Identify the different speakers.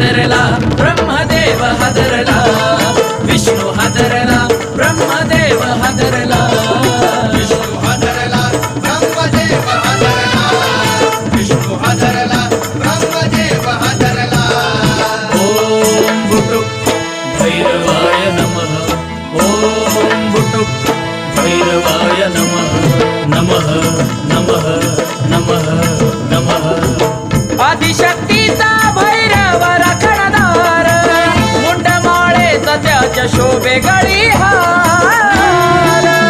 Speaker 1: हादरला ब्रह्मदेव हादरला. विष्णु हादरला ब्रह्मदेव हादरला. नमः. नमः. नमः नमः नमः नमः. आदिशक्तीचा सूर्याच्या शोभे गळी हा.